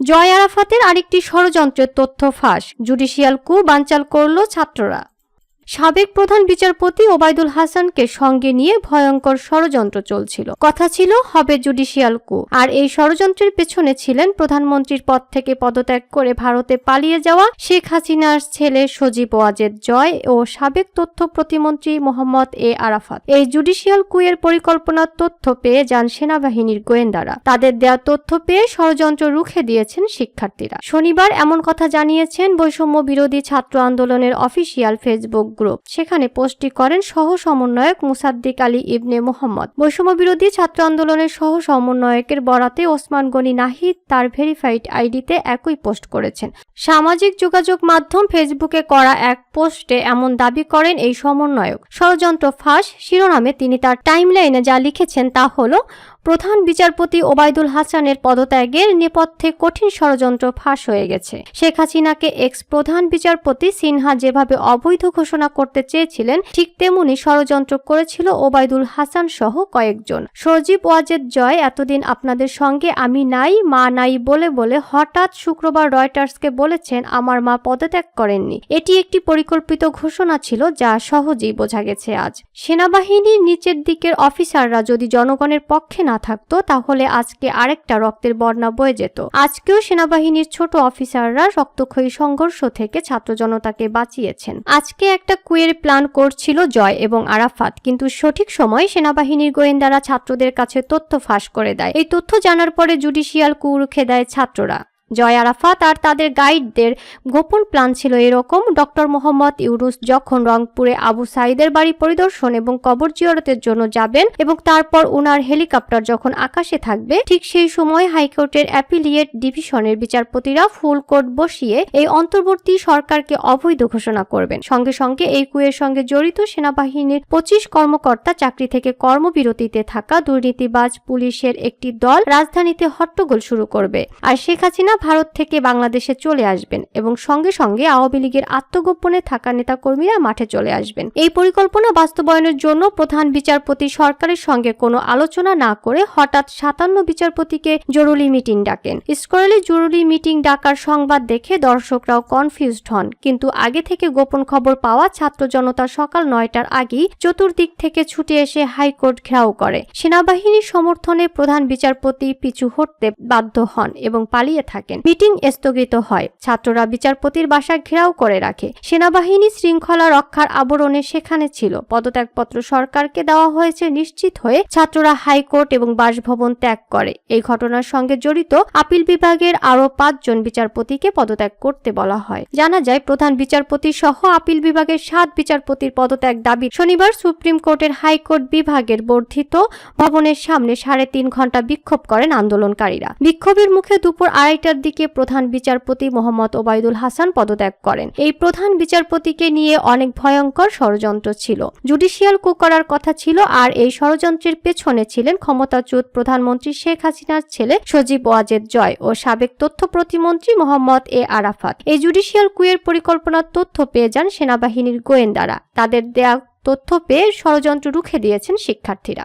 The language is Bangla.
জয় আরাফাতের আরেকটি ষড়যন্ত্রের তথ্য ফাঁস। জুডিশিয়াল কু বানচাল করল ছাত্ররা। সাবেক প্রধান বিচারপতি ওবায়দুল হাসানকে সঙ্গে নিয়ে ভয়ঙ্কর ষড়যন্ত্র চলছিল। কথা ছিল, হবে জুডিশিয়াল কু। আর এই ষড়যন্ত্রের পেছনে ছিলেন প্রধানমন্ত্রীর পদ থেকে পদত্যাগ করে ভারতে পালিয়ে যাওয়া শেখ হাসিনার ছেলে সজীব ওয়াজেদ জয় ও সাবেক তথ্য প্রতিমন্ত্রী মোহাম্মদ এ আরাফাত। এই জুডিশিয়াল কুয়ের পরিকল্পনার তথ্য পেয়ে যান সেনাবাহিনীর গোয়েন্দারা। তাদের দেওয়া তথ্য পেয়ে ষড়যন্ত্র রুখে দিয়েছেন শিক্ষার্থীরা। শনিবার এমন কথা জানিয়েছেন বৈষম্য বিরোধী ছাত্র আন্দোলনের অফিসিয়াল ফেসবুক গ্রুপ। সেখানে পোস্টটি করেন সহ সমন্বয়ক মুসাদ্দিক আলী ইবনে মোহাম্মদ। বৈষম্য বিরোধী ছাত্র আন্দোলনের সহ সমন্বয়কের বরাতে ওসমান গনি নাহিদ তার ভেরিফাইড আইডিতে একই পোস্ট করেছেন। সামাজিক যোগাযোগ মাধ্যম ফেসবুকে করা এক পোস্টে এমন দাবি করেন এই সমন্বয়ক। ষড়যন্ত্র ফাঁস শিরোনামে তিনি তার টাইমলাইনে যা লিখেছেন তা হলো প্রধান বিচারপতি ওবায়দুল হাসানের পদত্যাগের নেপথ্যে কঠিন ষড়যন্ত্র ফাঁস হয়ে গেছে। শেখ হাসিনাকে এক্স প্রধান বিচারপতি সিনহা যেভাবে অবৈধ ঘোষণা করতে চেয়েছিলেন, ঠিক তেমনি ষড়যন্ত্র করেছিল ওবায়দুল হাসান সহ কয়েকজন। সজীব ওয়াজেদ জয়, এতদিন আপনাদের সঙ্গে আমি নাই, মা নাই বলে বলে হঠাৎ শুক্রবার রয়টার্সকে বলেছেন আমার মা পদত্যাগ করেননি। এটি একটি পরিকল্পিত ঘোষণা ছিল যা সহজেই বোঝা গেছে আজ। সেনাবাহিনীর নিচের দিকের অফিসাররা যদি জনগণের পক্ষে না থাকতো, তাহলে আজকে আরেকটা রক্তের বর্ণা বয়ে যেত। আজকেও সেনাবাহিনীর ছোট অফিসাররা রক্তক্ষয়ী সংঘর্ষ থেকে ছাত্র জনতাকে বাঁচিয়েছেন। আজকে একটা কুয়ের প্ল্যান করছিল জয় এবং আরাফাত, কিন্তু সঠিক সময় সেনাবাহিনীর গোয়েন্দারা ছাত্রদের কাছে তথ্য ফাঁস করে দেয়। এই তথ্য জানার পরে জুডিশিয়াল কু রুখে দেয় ছাত্ররা। জয় আরাফাত আর তাদের গাইডদের গোপন প্ল্যান ছিল এরকম। ডক্টর মোহাম্মদ ইউরুস যখন রংপুরে আবু সাইদের বাড়ি পরিদর্শন এবং কবর জিয়ারতের জন্য যাবেন এবং তারপর উনার হেলিকপ্টার যখন আকাশে থাকবে, ঠিক সেই সময় হাইকোর্টের অ্যাপিলিয়েট ডিভিশনের বিচারপতিরা ফুল কোর্ট বসিয়ে এই অন্তর্বর্তী সরকারকে অবৈধ ঘোষণা করবেন। সঙ্গে সঙ্গে এই কুয়ের সঙ্গে জড়িত সেনাবাহিনীর পঁচিশ কর্মকর্তা চাকরি থেকে কর্মবিরতিতে থাকা দুর্নীতিবাজ পুলিশের একটি দল রাজধানীতে হট্টগোল শুরু করবে। আর শেখ হাসিনা ভারত থেকে বাংলাদেশে চলে আসবেন এবং সঙ্গে সঙ্গে আওয়ামী লীগের আত্মগোপনে থাকা নেতাকর্মীরা মাঠে চলে আসবেন। এই পরিকল্পনা বাস্তবায়নের জন্য প্রধান বিচারপতি সরকারের সঙ্গে কোনো আলোচনা না করে হঠাৎ সাতান্ন বিচারপতিকে জরুরি মিটিং ডাকেন। স্কোরেলে জরুরি মিটিং ডাকার সংবাদ দেখে দর্শকরাও কনফিউজড হন, কিন্তু আগে থেকে গোপন খবর পাওয়া ছাত্র জনতা সকাল নয়টার আগেই চতুর্দিক থেকে ছুটে এসে হাইকোর্ট ঘেরাও করে। সেনাবাহিনীর সমর্থনে প্রধান বিচারপতি পিছু হটতে বাধ্য হন এবং পালিয়ে থাকেন। মিটিং স্থগিত হয়। ছাত্ররা বিচারপতির বাসা ঘেরাও করে রাখে। সেনাবাহিনী শৃঙ্খলা রক্ষার আবরণে সেখানে ছিল। পদত্যাগপত্র সরকারকে দেওয়া হয়েছে নিশ্চিত হয়ে ছাত্ররা হাইকোর্ট এবং বাসভবন ত্যাগ করে। এই ঘটনার সঙ্গে জড়িত আপিল বিভাগের আরও পাঁচজন বিচারপতিকে পদত্যাগ করতে বলা হয়। জানা যায়, প্রধান বিচারপতি সহ আপিল বিভাগের সাত বিচারপতির পদত্যাগ দাবি শনিবার সুপ্রিম কোর্টের হাইকোর্ট বিভাগের বর্ধিত ভবনের সামনে সাড়ে তিন ঘণ্টা বিক্ষোভ করেন আন্দোলনকারীরা। বিক্ষোভের মুখে দুপুর আড়াইটার দিকে প্রধান বিচারপতি মোহাম্মদ ওবায়দুল হাসান পদত্যাগ করেন। এই প্রধান বিচারপতিকে নিয়ে অনেক ভয়ঙ্কর ষড়যন্ত্র ছিল। জুডিশিয়াল কু করার কথা ছিল আর এই ষড়যন্ত্রের পেছনে ছিলেন ক্ষমতাচ্যুত প্রধানমন্ত্রী শেখ হাসিনার ছেলে সজীব ওয়াজেদ জয় ও সাবেক তথ্য প্রতিমন্ত্রী মোহাম্মদ এ আরাফাত। এই জুডিশিয়াল কুয়ের পরিকল্পনার তথ্য পেয়ে যান সেনাবাহিনীর গোয়েন্দারা। তাদের দেয়া তথ্য পেয়ে ষড়যন্ত্র রুখে দিয়েছেন শিক্ষার্থীরা।